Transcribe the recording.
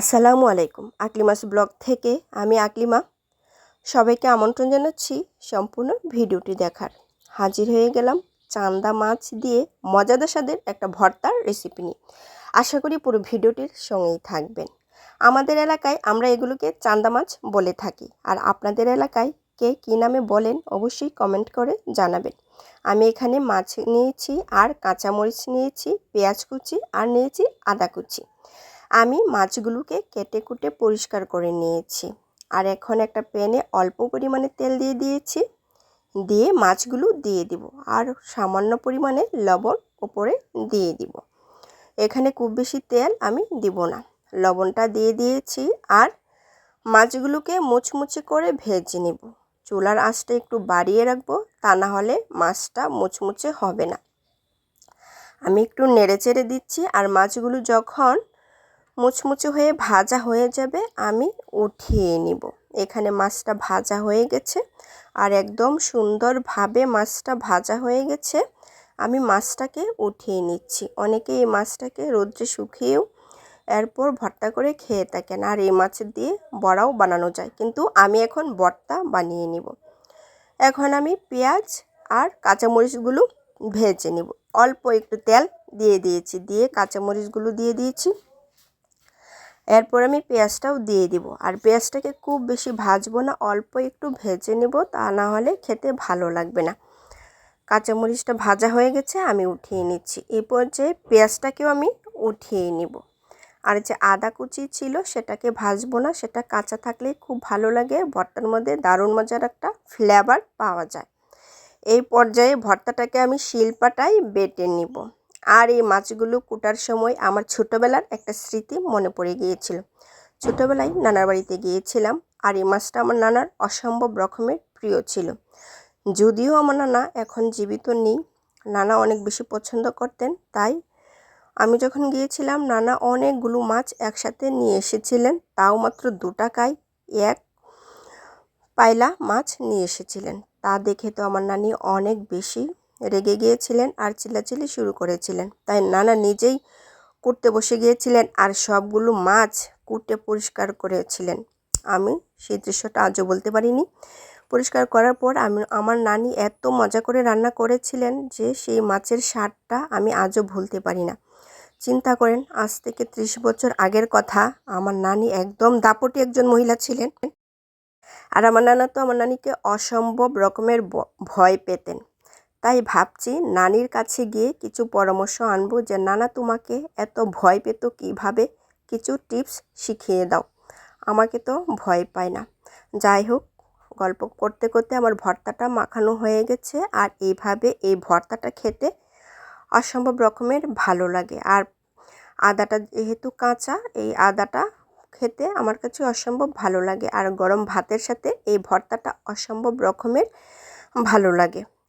আসসালামু আলাইকুম, আকলিমাস ব্লগ থেকে আমি আকলিমা। সবাইকে আমন্ত্রণ জানাচ্ছি সম্পূর্ণ ভিডিওটি দেখার। হাজির হয়ে গেলাম চান্দা মাছ দিয়ে মজাদার স্বাদের একটা ভর্তার রেসিপি নিয়ে। আশা করি পুরো ভিডিওটির সঙ্গেই থাকবেন। আমাদের এলাকায় আমরা এগুলোকে চান্দা মাছ বলে থাকি। আর আপনাদের এলাকায় কে কী নামে বলেন অবশ্যই কমেন্ট করে জানাবেন। আমি এখানে মাছ নিয়েছি, আর কাঁচামরিচ নিয়েছি, পেঁয়াজ কুচি, আর নিয়েছি আদা কুচি। আমি মাছগুলোকে কেটে কুটে পরিষ্কার করে নিয়েছি। আর এখন একটা প্যানে অল্প পরিমাণে তেল দিয়ে দিয়েছি। দিয়ে মাছগুলো দিয়ে দিব। আর সামান্য পরিমাণে লবণ উপরে দিয়ে দিব। এখানে খুব বেশি তেল আমি দিব না। লবণটা দিয়ে দিয়েছি আর মাছগুলোকে মুচমুচে করে ভেজে নিব। চুলার আঁচটা একটু বাড়িয়ে রাখব, তা না হলে মাছটা মুচমুচে হবে না। আমি একটু নেড়ে চেড়ে দিচ্ছি আর মাছগুলো যখন মুচমুচে হয়ে ভাজা হয়ে যাবে, আমি উঠিয়ে নিব। এখানে মাছটা ভাজা হয়ে গেছে আর একদম সুন্দরভাবে মাছটা ভাজা হয়ে গেছে। আমি মাছটাকে উঠিয়ে নিচ্ছি। অনেকে এই মাছটাকে রোদ্রে শুকিয়েও এরপর ভর্তা করে খেয়ে থাকেন আর এই মাছের দিয়ে বড়াও বানানো যায়। কিন্তু আমি এখন ভর্তা বানিয়ে নিব। এখন আমি পেঁয়াজ আর কাঁচামরিচগুলো ভেজে নিব। অল্প একটু তেল দিয়ে দিয়েছি, দিয়ে কাঁচামরিচগুলো দিয়ে দিয়েছি। এরপর আমি পেঁয়াজটাও দিয়ে দিব। আর পেঁয়াজটাকে খুব বেশি ভাজবো না, অল্প একটু ভেজে নেব, তা না হলে খেতে ভালো লাগবে না। কাঁচামরিচটা ভাজা হয়ে গেছে, আমি উঠিয়ে নিচ্ছি। এই পর্যায়ে পেঁয়াজটাকেও আমি উঠিয়ে নিব। আর যে আদা কুচি ছিল, সেটাকে ভাজবো না, সেটা কাঁচা থাকলেই খুব ভালো লাগে। ভর্তার মধ্যে দারুণ মজার একটা ফ্লেভার পাওয়া যায়। এই পর্যায়ে ভর্তাটাকে আমি শিলপাটায় বেটে নিব। আর এই মাছগুলো কুটার সময় আমার ছোটোবেলার একটা স্মৃতি মনে পড়ে গিয়েছিল। ছোটোবেলায় নানার বাড়িতে গিয়েছিলাম আর এই মাছটা আমার নানার অসম্ভব রকমের প্রিয় ছিল। যদিও আমার নানা এখন জীবিত নেই, নানা অনেক বেশি পছন্দ করতেন, তাই আমি যখন গিয়েছিলাম, নানা অনেকগুলো মাছ একসাথে নিয়ে এসেছিলেন, তাও মাত্র দু টাকায় এক পায়লা মাছ নিয়ে এসেছিলেন। তা দেখে তো আমার নানি অনেক বেশি রেগে গিয়েছিলেন আর চিল্লাচিল্লি শুরু করেছিলেন। তাই নানা নিজেই কুটতে বসে গিয়েছিলেন আর সবগুলো মাছ কুটে পরিষ্কার করেছিলেন। আমি সেই দৃশ্যটা আজও বলতে পারিনি। পরিষ্কার করার পর আমি, আমার নানি এত মজা করে রান্না করেছিলেন যে সেই মাছের স্বাদটা আমি আজও ভুলতে পারি না। চিন্তা করেন, আজ থেকে ত্রিশ বছর আগের কথা, আমার নানি একদম দাপটি একজন মহিলা ছিলেন। আর আমার নানা তো আমার নানিকে অসম্ভব রকমের ভয় পেতেন। তাই ভাবছি নানির কাছে গিয়ে কিছু পরামর্শ আনব যে, নানা, তোমাকে এত ভয় পেত কীভাবে? কিছু টিপস শিখিয়ে দাও। আমাকে তো ভয় পায় না। যাই হোক, গল্প করতে করতে আমার ভর্তাটা মাখানো হয়ে গেছে আর এইভাবে এই ভর্তাটা খেতে অসম্ভব রকমের ভালো লাগে। আর আদাটা যেহেতু কাঁচা, এই আদাটা খেতে আমার কাছে অসম্ভব ভালো লাগে। আর গরম ভাতের সাথে এই ভর্তাটা অসম্ভব রকমের ভালো লাগে।